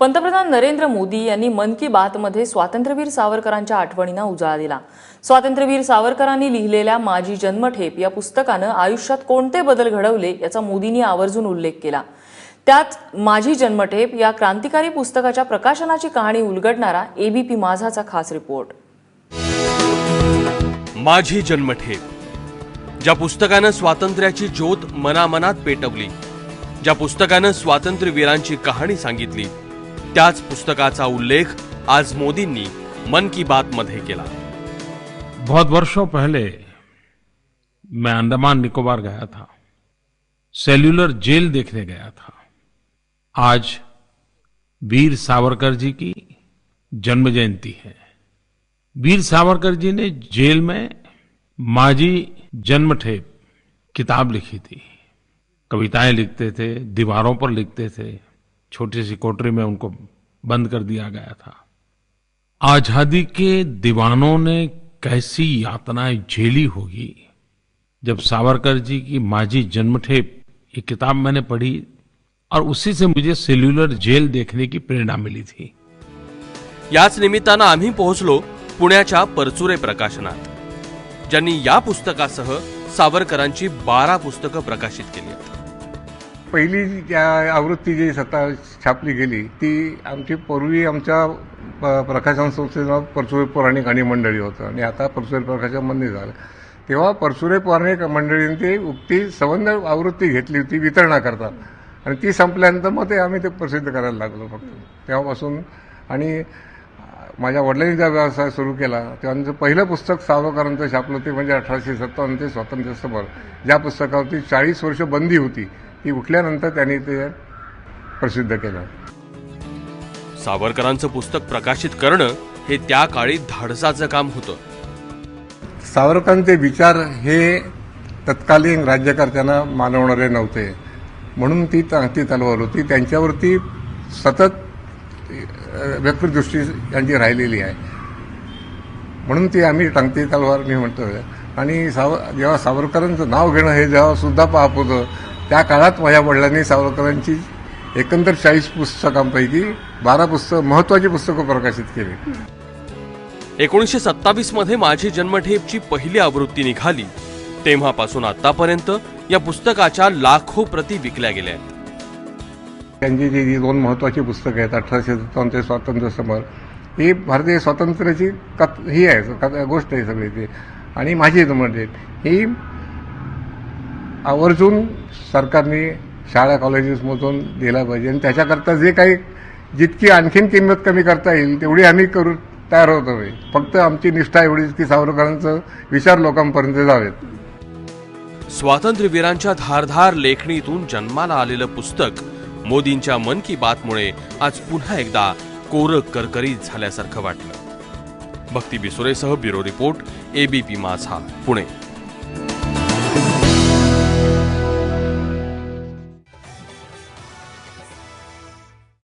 पंतप्रधान नरेंद्र मोदी यांनी मन की बातमध्ये स्वातंत्र्यवीर सावरकरांच्या आठवणींना उजाळा दिला. स्वातंत्र्यवीर सावरकरांनी लिहिलेल्या माझी जन्मठेप या पुस्तकानं आयुष्यात कोणते बदल घडवले याचा मोदींनी आवर्जून उल्लेख केला. त्यात माझी जन्मठेप या क्रांतिकारी पुस्तकाच्या प्रकाशनाची कहाणी उलगडणारा एबीपी माझाचा खास रिपोर्ट. माझी जन्मठेप. ज्या पुस्तकानं स्वातंत्र्याची ज्योत मनामनात पेटवली ज्या पुस्तकानं स्वातंत्र्यवीरांची कहाणी सांगितली त्याच पुस्तकाचा उल्लेख आज मोदींनी मन की बात मध्ये केला. बहुत वर्षों पहले मैं अंडमान निकोबार गया था. सेल्यूलर जेल देखने गया था. आज वीर सावरकर जी की जन्म जयंती है. वीर सावरकर जी ने जेल में माझी जन्मठेप किताब लिखी थी. कविताएँ लिखते थे, दीवारों पर लिखते थे छोटी सी कोटरी में उनको बंद कर दिया गया था। आज़ादी के दीवानों ने कैसी यातनाएँ झेली होगी? जब सावरकर जी की माझी जन्मठेप ये किताब मैंने पढ़ी और उसी से मुझे सेल्युलर जेल देखने की प्रेरणा मिली थी। याच निमित्तानं आम्ही पोहोचलो पुण्याच्या परचुरे प्रकाशनात, ज्यांनी या पुस्तकासह सावरकरांची बारा पुस्तकं प्रकाशित केली आहेत. पहिली जी आवृत्ती जी सत्ता छापली गेली ती आमची पूर्वी आमच्या प- प्रकाशन संस्थेचं परसुरे पौराणिक आणि मंडळी होतं. आणि आता परसुरे प्रकाशन मंदिर झालं. तेव्हा परसुरे पौराणिक मंडळीने ती उक्ती संबंध आवृत्ती घेतली होती वितरणाकरता आणि ती संपल्यानंतर मग ते आम्ही ते प्रसिद्ध करायला लागलो फक्त. तेव्हापासून आणि माझ्या वडिलांनी ज्या व्यवसाय सुरू केला तेव्हा त्यांचं पहिलं पुस्तक सावकरांचं छापलं ते म्हणजे अठराशे सत्तावन्न ते स्वातंत्र्य समर ज्या पुस्तकावरती चाळीस वर्ष बंदी होती ती उठल्यानंतर त्यांनी ते प्रसिद्ध केलं. सावरकरांचं पुस्तक प्रकाशित करणं हे त्या काळी धाडसाचं काम होतं. सावरकरांचे विचार हे तत्कालीन राज्यकर्त्यांना मानवणारे नव्हते. म्हणून ती ती तलवार होती. त्यांच्यावरती सतत व्यक्तिदृष्टी यांची राहिलेली आहे. म्हणून ती आम्ही टांगती तलवार मी म्हणतोय. आणि साव जेव्हा सावरकरांचं नाव घेणं हे जेव्हा सुद्धा पाप होतं त्या काळात माझ्या वडिलांनी सावरकरांची एकंदर चाळीस पुस्तकांपैकी बारा पुस्तक महत्वाची पुस्तकं प्रकाशित केली. एकोणीसशे सत्तावीसमध्ये माझी जन्मठेपची पहिली आवृत्ती निघाली. तेव्हापासून आतापर्यंत या पुस्तकाच्या लाखो प्रती विकल्या गेल्या आहेत. त्यांची जी जी दोन महत्वाची पुस्तकं आहेत अठराशे सत्तावन्नचे स्वातंत्र्य समर ही भारतीय स्वातंत्र्याची कथ ही आहे गोष्ट आहे सगळी ती. आणि माझी म्हणजे ही आवर्जून सरकारने शाळा कॉलेजेसमधून दिला पाहिजे. आणि त्याच्याकरता जे काही जितकी आणखीन किंमत कमी करता येईल तेवढी आम्ही करू तयार होतो फक्त आमची निष्ठा एवढीच की सावरकरांचं विचार लोकांपर्यंत जावेत. स्वातंत्र्यवीरांच्या धारधार लेखणीतून जन्माला आलेलं पुस्तक मोदींच्या मन की बातमुळे आज पुन्हा एकदा कोर करकरीत झाल्यासारखं वाटलं. Bhakti बिसुरेसह bureau report ABP Majha Pune.